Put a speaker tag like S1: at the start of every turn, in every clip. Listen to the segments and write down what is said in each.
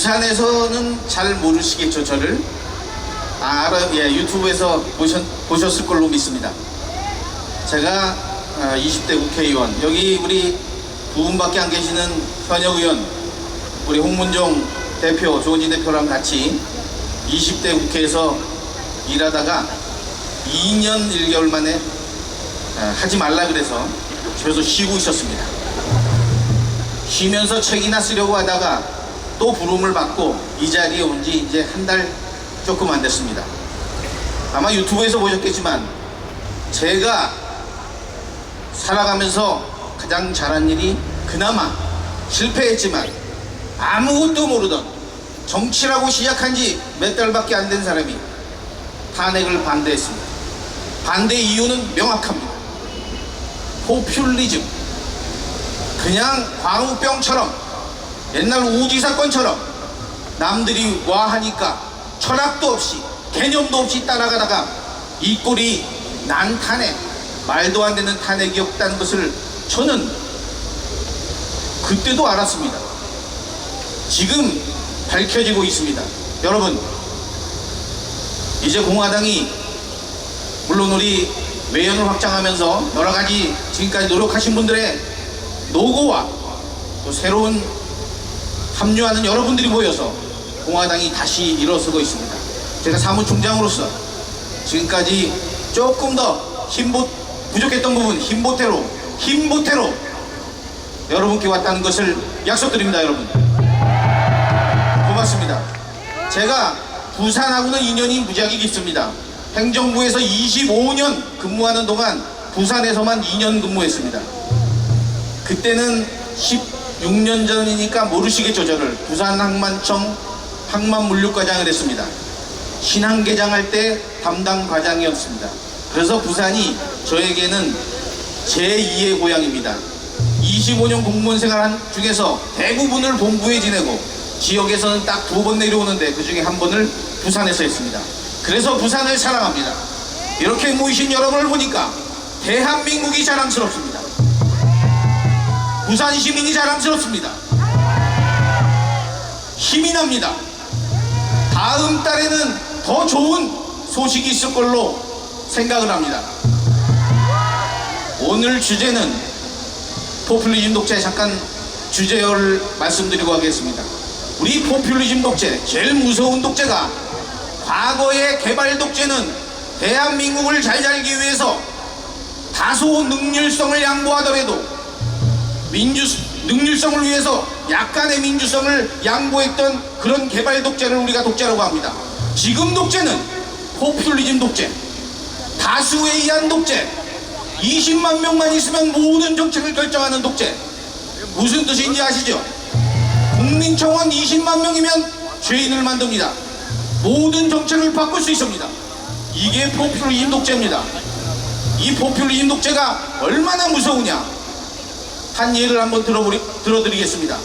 S1: 부산에서는 잘 모르시겠죠, 저를? 아, 알아, 예, 유튜브에서 보셨, 보셨을 걸로 믿습니다. 제가 아, 20대 국회의원, 여기 우리 두 분밖에 안 계시는 현역 의원, 우리 홍문종 대표, 조은진 대표랑 같이 20대 국회에서 일하다가 2년 1개월 만에 아, 하지 말라 그래서 집에서 쉬고 있었습니다. 쉬면서 책이나 쓰려고 하다가 또 부름을 받고 이 자리에 온 지 이제 한 달 조금 안 됐습니다. 아마 유튜브에서 보셨겠지만 제가 살아가면서 가장 잘한 일이 그나마 실패했지만 아무것도 모르던 정치라고 시작한 지 몇 달밖에 안 된 사람이 탄핵을 반대했습니다. 반대 이유는 명확합니다. 포퓰리즘. 그냥 광우병처럼 옛날 우지 사건처럼 남들이 와 하니까 철학도 없이 개념도 없이 따라가다가 이 꼴이 난 탄핵 말도 안 되는 탄핵이 없다는 것을 저는 그때도 알았습니다. 지금 밝혀지고 있습니다. 여러분 이제 공화당이 물론 우리 외연을 확장하면서 여러 가지 지금까지 노력하신 분들의 노고와 또 새로운 합류하는 여러분들이 모여서 공화당이 다시 일어서고 있습니다. 제가 사무총장으로서 지금까지 조금 더 힘보, 부족했던 부분 힘보태로 힘보태로 여러분께 왔다는 것을 약속드립니다 여러분. 고맙습니다. 제가 부산하고는 인연이 무지하게 깊습니다. 행정부에서 25년 근무하는 동안 부산에서만 2년 근무했습니다. 그때는 16년 전이니까 모르시겠죠 저를. 부산항만청 항만물류과장을 했습니다. 신항개장 할 때 담당 과장이었습니다. 그래서 부산이 저에게는 제2의 고향입니다. 25년 공무원 생활 중에서 대부분을 본부에 지내고 지역에서는 딱 두 번 내려오는데 그 중에 한 번을 부산에서 했습니다. 그래서 부산을 사랑합니다. 이렇게 모이신 여러분을 보니까 대한민국이 자랑스럽습니다 부산 시민이 자랑스럽습니다. 힘이 납니다. 다음 달에는 더 좋은 소식이 있을 걸로 생각을 합니다. 오늘 주제는 포퓰리즘 독재 잠깐 주제를 말씀드리고 하겠습니다. 우리 포퓰리즘 독재, 제일 무서운 독재가 과거의 개발 독재는 대한민국을 잘 살기 위해서 다소 능률성을 양보하더라도 민주 능률성을 위해서 약간의 민주성을 양보했던 그런 개발 독재를 우리가 독재라고 합니다. 지금 독재는 포퓰리즘 독재, 다수에 의한 독재, 20만 명만 있으면 모든 정책을 결정하는 독재. 무슨 뜻인지 아시죠? 국민청원 20만 명이면 죄인을 만듭니다. 모든 정책을 바꿀 수 있습니다. 이게 포퓰리즘 독재입니다. 이 포퓰리즘 독재가 얼마나 무서우냐? 한 예를 한번 들어보리, 들어드리겠습니다.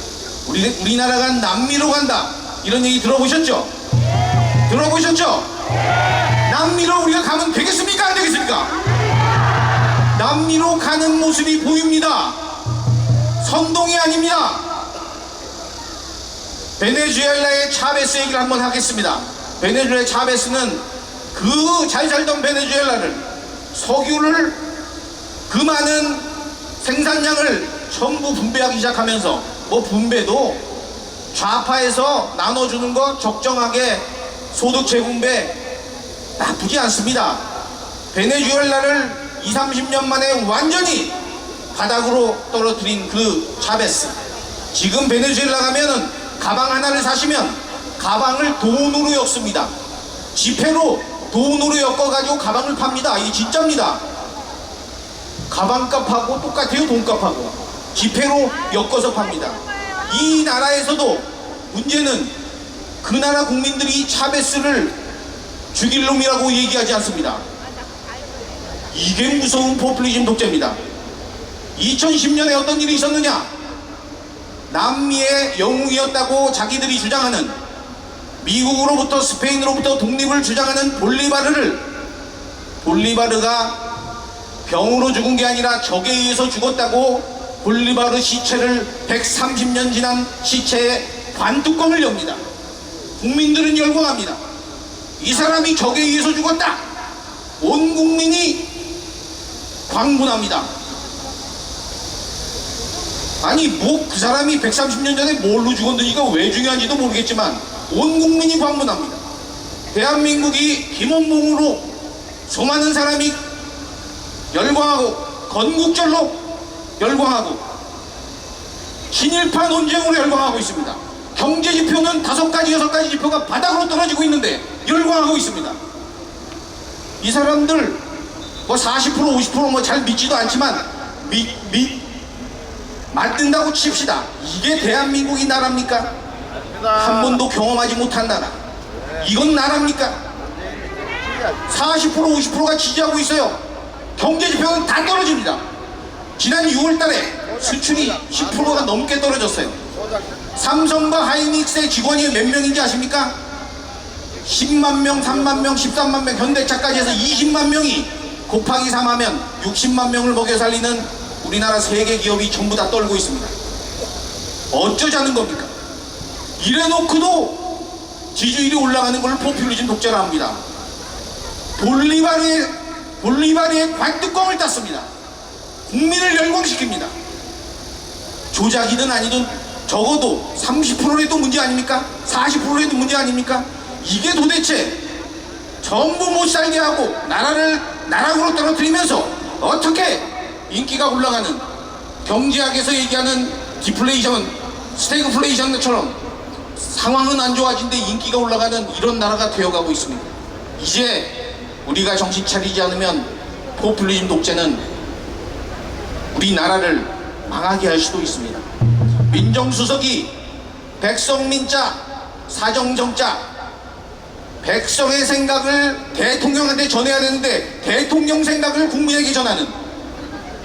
S1: 우리, 우리나라가 남미로 간다. 이런 얘기 들어보셨죠? 들어보셨죠? 남미로 우리가 가면 되겠습니까? 안 되겠습니까? 남미로 가는 모습이 보입니다. 선동이 아닙니다. 베네수엘라의 차베스 얘기를 한번 하겠습니다. 베네수엘라의 차베스는 그 잘 살던 베네수엘라를 석유를 그 많은 생산량을 전부 분배하기 시작하면서 뭐 분배도 좌파에서 나눠주는 거 적정하게 소득 재분배 나쁘지 않습니다. 베네수엘라를 2, 30년 만에 완전히 바닥으로 떨어뜨린 그 차베스. 지금 베네수엘라 가면은 가방 하나를 사시면 가방을 돈으로 엮습니다. 지폐로 돈으로 엮어가지고 가방을 팝니다. 이게 진짜입니다. 가방값하고 똑같아요, 돈값하고. 지폐로 엮어서 팝니다. 이 나라에서도 문제는 그 나라 국민들이 차베스를 죽일 놈이라고 얘기하지 않습니다. 이게 무서운 포퓰리즘 독재입니다. 2010년에 어떤 일이 있었느냐? 남미의 영웅이었다고 자기들이 주장하는 미국으로부터 스페인으로부터 독립을 주장하는 볼리바르를 볼리바르가 병으로 죽은 게 아니라 적에 의해서 죽었다고 볼리바르 시체를 130년 지난 시체에 관뚜껑을 엽니다. 국민들은 열광합니다. 이 사람이 적에 의해서 죽었다. 온 국민이 광분합니다. 아니 뭐 그 사람이 130년 전에 뭘로 죽었는지가 왜 중요한지도 모르겠지만 온 국민이 광분합니다. 대한민국이 김원봉으로 수많은 사람이 열광하고 건국절로 열광하고 친일파 논쟁으로 열광하고 있습니다. 경제 지표는 다섯 가지 여섯 가지 지표가 바닥으로 떨어지고 있는데 열광하고 있습니다. 이 사람들 뭐 40% 50%뭐 잘 믿지도 않지만 믿, 믿 맞는다고 칩시다. 이게 대한민국이 나라입니까? 한 번도 경험하지 못한 나라. 이건 나라입니까? 40% 50%가 지지하고 있어요. 경제 지표는 다 떨어집니다. 지난 6월 달에 수출이 10%가 넘게 떨어졌어요. 삼성과 하이닉스의 직원이 몇 명인지 아십니까? 10만 명, 3만 명, 13만 명, 현대차까지 해서 20만 명이 곱하기 3하면 60만 명을 먹여 살리는 우리나라 세계 기업이 전부 다 떨고 있습니다. 어쩌자는 겁니까? 이래놓고도 지지율이 올라가는 걸 포퓰리즘 독재라 합니다. 볼리바르의, 볼리바르의 관뚜껑을 땄습니다. 국민을 열광시킵니다. 조작이든 아니든 적어도 30%라도 문제 아닙니까? 40%라도 문제 아닙니까? 이게 도대체 전부 못 살게 하고 나라를 나락으로 떨어뜨리면서 어떻게 인기가 올라가는 경제학에서 얘기하는 디플레이션, 스태그플레이션처럼 상황은 안 좋아진데 인기가 올라가는 이런 나라가 되어가고 있습니다. 이제 우리가 정신 차리지 않으면 포퓰리즘 독재는 우리나라를 망하게 할 수도 있습니다. 민정수석이 백성민자, 사정정자, 백성의 생각을 대통령한테 전해야 되는데 대통령 생각을 국민에게 전하는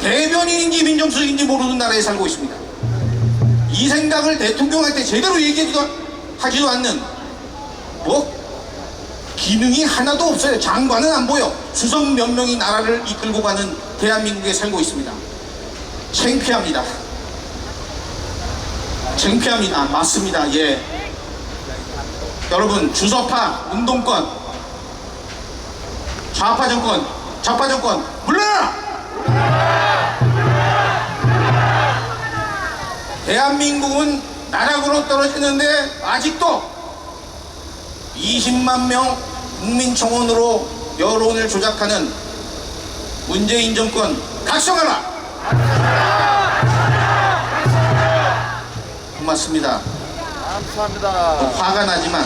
S1: 대변인인지 민정수석인지 모르는 나라에 살고 있습니다. 이 생각을 대통령한테 제대로 얘기하지도 하지도 않는 뭐 기능이 하나도 없어요. 장관은 안 보여. 수석 몇 명이 나라를 이끌고 가는 대한민국에 살고 있습니다. 창피합니다. 창피합니다. 맞습니다. 예. 여러분 주석파 운동권 좌파 정권 좌파 정권 물러나! 대한민국은 나락으로 떨어지는데 아직도 20만 명 국민청원으로 여론을 조작하는 문재인 정권 각성하라! 고맙습니다.
S2: 감사합니다.
S1: 화가 나지만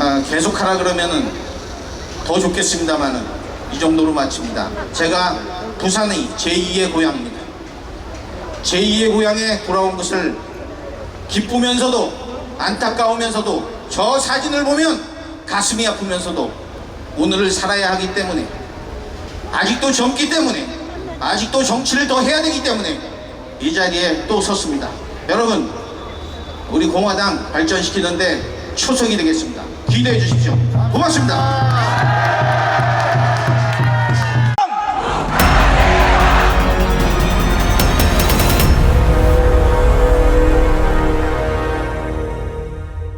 S1: 아, 계속하라 그러면은 더 좋겠습니다만은 이 정도로 마칩니다. 제가 부산의 제2의 고향입니다. 제2의 고향에 돌아온 것을 기쁘면서도 안타까우면서도 저 사진을 보면 가슴이 아프면서도 오늘을 살아야 하기 때문에 아직도 젊기 때문에 아직도 정치를 더 해야 되기 때문에 이 자리에 또 섰습니다. 여러분 우리 공화당 발전시키는데 초석이 되겠습니다. 기대해 주십시오. 고맙습니다.